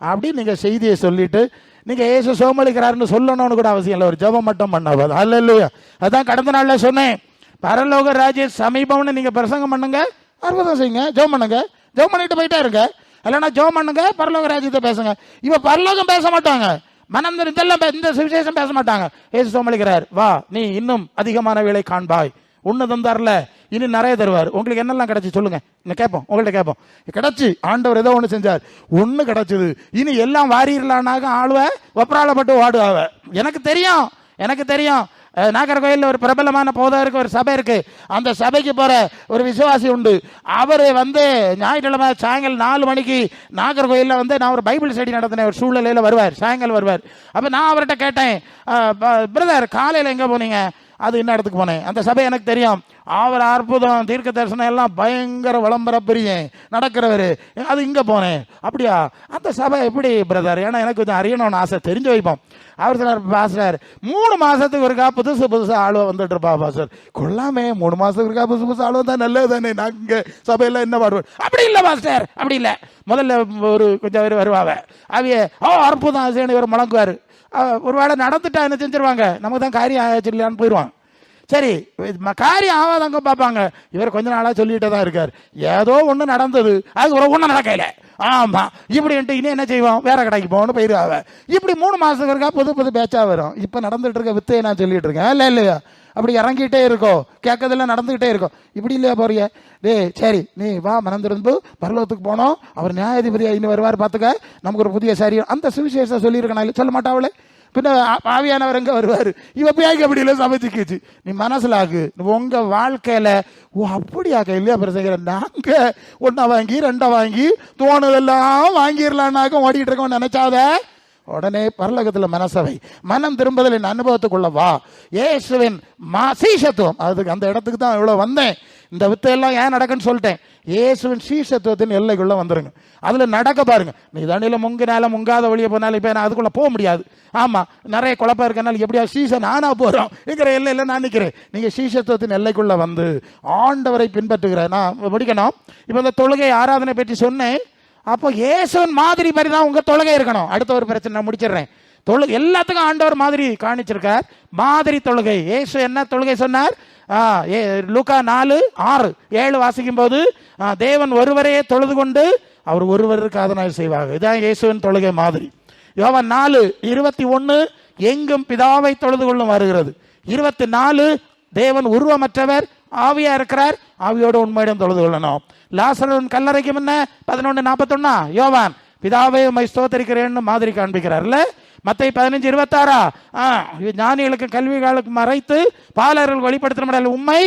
S1: அப்படி நீங்க செய்தியை சொல்லிட்டு நீங்க இயேசு சோமளிக்கிறாருன்னு சொல்லணும்னு கூட அவசியம் இல்லை. ஒரு ஜபம் மட்டும் பண்ண அல்ல அதான் கடந்த நாள்ல சொன்னேன். பரலோக ராஜ்ய சமீபம்னு நீங்க பிரசங்கம் பண்ணுங்க. அற்புதம் செய்யுங்க. ஜோம் பண்ணுங்க. ஜோம் பண்ணிட்டு போயிட்டே இருங்க. இல்லைன்னா ஜோம் பண்ணுங்க. பரலோக ராஜ்யத்தை பேசுங்க. இவ பரலோகம் பேச மாட்டாங்க. மனம் இதெல்லாம் இந்த சுவிசேஷம் பேச மாட்டாங்க. ஏசு சோமளிக்கிறார். வா நீ இன்னும் அதிகமான வேலை காண்பாய். உன்னதம் தரல. இனி நிறைய தருவார். உங்களுக்கு என்னெல்லாம் கிடச்சி சொல்லுங்க. இன்னும் கேட்போம். உங்கள்கிட்ட கேட்போம். கிடச்சி ஆண்டவர் ஏதோ ஒன்று செஞ்சார். ஒன்று கிடச்சிது. இனி எல்லாம் வாரிடலானாக ஆளுவ ஒப்பராளப்பட்டு ஓடுவாவ எனக்கு தெரியும். எனக்கு தெரியும். நாகர்கோயிலில் ஒரு பிரபலமான போதகருக்கு ஒரு சபை இருக்கு. அந்த சபைக்கு போற ஒரு விசுவாசி உண்டு. அவர் வந்து ஞாயிற்றுக்கிழமை சாயங்காலம் நாலு மணிக்கு நாகர்கோயிலில் வந்து நான் ஒரு பைபிள் ஸ்டடி நடத்தின ஒரு சூழ்நிலையில் வருவார். சாயங்காலம் வருவார். அப்போ நான் அவர்கிட்ட கேட்டேன் பிரதர் காலையில் எங்கே போனீங்க? அது என்ன இடத்துக்கு போனேன். அந்த சபை எனக்கு தெரியும். அவர் அற்புதம் தீர்க்க தரிசனம் எல்லாம் பயங்கர விளம்பர பெரிய நடக்கிறவர். அது இங்கே போனேன். அப்படியா? அந்த சபை எப்படி பிரதர் ஏன்னா எனக்கு கொஞ்சம் அறியணும்னு ஆசை. தெரிஞ்சு வைப்போம். அவர் சொன்னார் பாஸ்டர் மூணு மாதத்துக்கு ஒருக்கா புதுசு புதுசாக ஆளுவை வந்துட்டு இருப்பா பாஸ்டர். கொள்ளாமே மூணு மாதத்துக்கு ஒருக்கா புதுசு புதுசு ஆளுவை தான் நல்லது தானே நான் இங்கே சபையில் என்ன பாடுவோம்? அப்படி இல்லை பாஸ்டர். அப்படி இல்லை. முதல்ல ஒரு கொஞ்சம் பேர் வருவாங்க. அவைய ஓ அற்புதம் ஆசைன்னு இவர் முழங்குவார். ஒரு வேளை நடந்துட்டா என்ன செஞ்சிருவாங்க? நமக்கு தான் காரியம் ஆச்சு இல்லையான்னு போயிடுவான் சரி இது காரியம் ஆகாதவங்க பார்ப்பாங்க. இவர் கொஞ்ச நாளாக சொல்லிட்டு தான் இருக்கார். ஏதோ ஒன்று நடந்தது. அது ஒரு ஒன்றும் நடக்கல. ஆமாம் இப்படின்ட்டு இனி என்ன செய்வோம் வேற கடைக்கு போகணும் போயிடுவாங்க. இப்படி மூணு மாதத்துக்கு இருக்கா புது புது பேச்சாக வரும். இப்போ நடந்துட்டு இருக்க வித்தையை நான் சொல்லிட்டு இருக்கேன். இல்லை இல்லையா?
S2: அப்படி இறங்கிட்டே இருக்கோ கேட்கறதெல்லாம் நடந்துகிட்டே இருக்கோம் இப்படி இல்லையா போறிய? டேய் சரி நீ வா மனந்திருந்து பரலோகத்துக்கு போனோம். அவர் நியாயாதிபதியாக இனி வருவார் பார்த்துக்க. நமக்கு ஒரு புதிய சரீரம் அந்த சுவிசேஷம் சொல்லியிருக்கணும் இல்லை சொல்ல மாட்டாவளே பின்ன ஆவியானவர் எங்கே வருவார்? இவ பேய்க்கு அப்படி இல்லை சமைச்சிக்கிச்சு. நீ மனசில் ஆகு. உங்கள் வாழ்க்கையில் ஓ அப்படியாக்க இல்லையா பிரசங்கிற நாங்கள் ஒன்றா வாங்கி ரெண்டா வாங்கி தோணுதெல்லாம் வாங்கிடலான்னாக்க ஓடிக்கிட்டு இருக்கோம் நினச்சாத. உடனே பரலோகத்தில் மனசவை. மனம் திரும்புதலின் அனுபவத்துக்குள்ள வா. இயேசுவின் மாசீஷத்துவம். அதுக்கு அந்த இடத்துக்கு தான் இவ்வளோ வந்தேன். இந்த வித்தையெல்லாம் ஏன் நடக்குன்னு சொல்லிட்டேன். இயேசுவின் சீசத்துவத்தின் எல்லைக்குள்ளே வந்துருங்க. அதில் நடக்க பாருங்க. நீ தண்ணியில் முங்கினாலும் முங்காத வழியை போனாலும் இப்போ நான் அதுக்குள்ளே போக முடியாது. ஆமாம் நிறைய குழப்பம் இருக்கனால எப்படியா சீசன் நானா போகிறோம் இருக்கிற எல்லையில் நான் நிற்கிறேன் நீங்கள் சீசத்துவத்தின் எல்லைக்குள்ளே வந்து ஆண்டவரை பின்பற்றுகிறேன். நான் படிக்கணும் இப்போ இந்த தொழுகை ஆராதனை பற்றி சொன்னேன். அப்போ இயேசுவன் மாதிரி மாதிரி தான் உங்கள் தொழுகை இருக்கணும். அடுத்த ஒரு பிரச்சனை நான் முடிச்சிடுறேன். தொழு எல்லாத்துக்கும் ஆண்டவர் மாதிரி காணிச்சிருக்கார். மாதிரி தொழுகை. இயேசு என்ன தொழுகை சொன்னார்? ஆ, ஏ லூக்கா நாலு ஆறு. ஏழு வாசிக்கும் போது தேவன் ஒருவரையே தொழுது கொண்டு அவர் ஒருவருக்கு அதனால் செய்வாங்க இதுதான் இயேசுவின் தொழுகை மாதிரி. யோவன் நாலு இருபத்தி ஒன்று எங்கும் பிதாவை தொழுது கொள்ளும் வருகிறது. இருபத்தி நாலு தேவன் உருவமற்றவர். ஆவியா இருக்கிறார் ஆவியோட உண்மையிடம் தொழுது கொள்ளணும். லாசரன் கல்லறைக்கு முன்ன பதினொன்று நாற்பத்தொன்னா யோவான். பிதாவை உம்மை ஸ்தோத்தரிக்கிறேன்னு மாதிரி காண்பிக்கிறார்ல. மத்தை பதினஞ்சு இருபத்தாறா? ஆ, ஞானிகளுக்கு கல்விகளுக்கு மறைத்து பாலர்கள் வெளிப்படுத்த முடியல உண்மை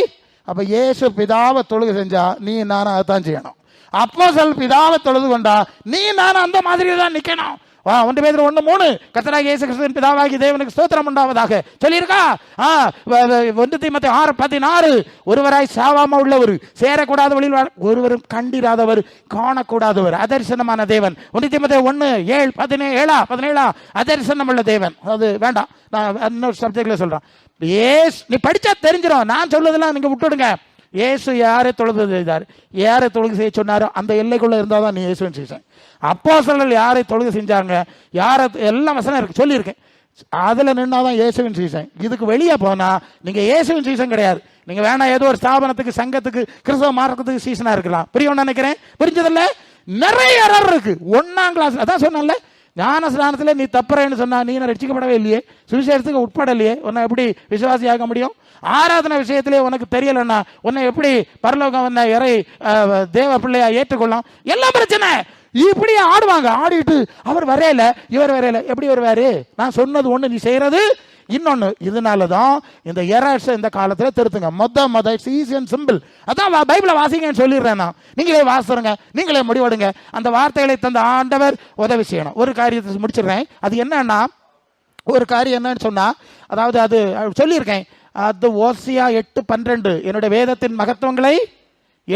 S2: அப்போ இயேசு பிதாவை தொழுகை செஞ்சா நீ நானும் அதைத்தான் செய்யணும். அப்போ சொல் பிதாவை தொழுது கொண்டா நீ நானும் அந்த மாதிரி தான் நிற்கணும் ஒன்று பேர் ஒன்று மூணு. கத்தராக இயேசு கிறிஸ்துவின் பிதாவாகி தேவனுக்கு ஸ்தோத்திரம் உண்டாவதாக. சொல்லியிருக்கா? ஆ வ- ஒன்று தீமத்தை ஆறு பதினாறு. ஒருவராய் சாவாம உள்ளவர் சேரக்கூடாத வழியில் ஒருவரும் கண்டிராதவர் காணக்கூடாதவர் அதர்சனமான தேவன். ஒன்று தீமத்தை ஒன்று ஏழு பதினே ஏழா பதினேழா அதர்சனம் உள்ள தேவன். அது வேண்டாம். நான் இன்னொரு சப்ஜெக்டில் சொல்கிறேன் ஏஸ் நீ படிச்சா தெரிஞ்சிடும் நான் சொல்லதெல்லாம் நீங்கள் விட்டுடுங்க. இயேசு யாரை தொழுது செய்தார்? யாரை தொழுகை செய்ய சொன்னாரோ அந்த எல்லைக்குள்ளே இருந்தால் தான் நீ இயேசுவின் சீசன் அப்போஸ்தலர்கள் யாரை தொழுகை செஞ்சாங்க? யாரை எல்லாம் வசனம் இருக்கு சொல்லியிருக்கேன். அதில் நின்னா தான் இயேசுவின் சீசன் இதுக்கு வெளியே போனால் நீங்கள் இயேசுவின் சீசன் கிடையாது. நீங்கள் வேணா ஏதோ ஒரு ஸ்தாபனத்துக்கு சங்கத்துக்கு கிறிஸ்தவ மார்க்கத்துக்கு சீசனாக இருக்கலாம். புரியும் நினைக்கிறேன்? புரிஞ்சதில்ல? நிறைய எரர் இருக்கு. ஒன்னாம் கிளாஸ் அதான் சொன்னேன்ல ஞான ஸ்நானத்தில் நீ தப்புறேன்னு சொன்னா நீ என்ன ரட்சிக்கப்படவே இல்லையே? சுவிசேஷத்துக்கு உட்படலையே? உன்னை எப்படி விசுவாசியாக முடியும்? ஆராதனை விஷயத்திலே உனக்கு தெரியலன்னா உன்னை எப்படி பரலோகம் வந்த இறை தேவ பிள்ளையா ஏற்றுக்கொள்ளும்? எல்லாம் பிரச்சனை! இப்படி ஆடுவாங்க. ஆடிட்டு அவர் வரையல இவர் வரையல. எப்படி வருவாரு? நான் சொன்னது ஒண்ணு நீ செய்யறது இன்னொன்று இதனால தான் இந்த எரர்ஸ் இந்த காலத்தில் திருத்துங்க. மொத ஈஸி அண்ட் சிம்பிள் அதான் பைபிளை வாசிங்கன்னு சொல்லிடுறேன் நான். நீங்களே வாசிருங்க நீங்களே முடிவெடுங்க. அந்த வார்த்தைகளை தந்த ஆண்டவர் உதவி செய்யணும். ஒரு காரியத்தை முடிச்சிடுறேன். அது என்னன்னா ஒரு காரியம் என்னன்னு சொன்னால் அதாவது அது சொல்லியிருக்கேன். அது ஓசியா எட்டு பன்னிரெண்டு. என்னுடைய வேதத்தின் மகத்துவங்களை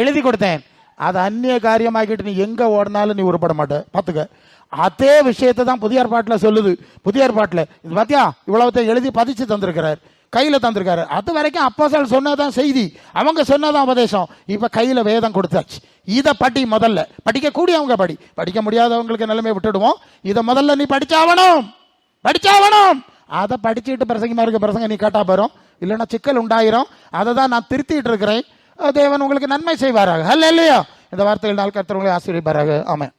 S2: எழுதி கொடுத்தேன். அது அந்நிய காரியமாகிட்டு நீ எங்கே ஓடினாலும் நீ உருப்பட மாட்டேன் பார்த்துக்க. அதே விஷயத்தை தான் புதிய ஏற்பாட்டில் சொல்லுது. புதிய ஏற்பாட்டில் இது பார்த்தியா இவ்வளவுத்தை எழுதி பதிச்சு தந்திருக்கிறார். கையில் தந்திருக்காரு. அது வரைக்கும் அப்போஸ்தலர் சொன்னதான் செய்தி. அவங்க சொன்னதான் உபதேசம். இப்போ கையில் வேதம் கொடுத்தாச்சு. இதை படி முதல்ல. படிக்கக்கூடியவங்க படி. படிக்க முடியாதவங்களுக்கு நிலைமை விட்டுடுவோம். இதை முதல்ல நீ படிச்சாவணும். படிச்சாவணும். அதை படிச்சுட்டு பிரசங்கமாக இருக்க பிரசங்க நீ கேட்டால் போறோம் இல்லைன்னா சிக்கல் உண்டாயிரும். அதை தான் நான் திருத்திட்டு இருக்கிறேன். தேவன் உங்களுக்கு நன்மை செய்வாராக. அல்ல இல்லையா இந்த வார்த்தைகள் நாள் கர்த்தர் உங்களை ஆமாம்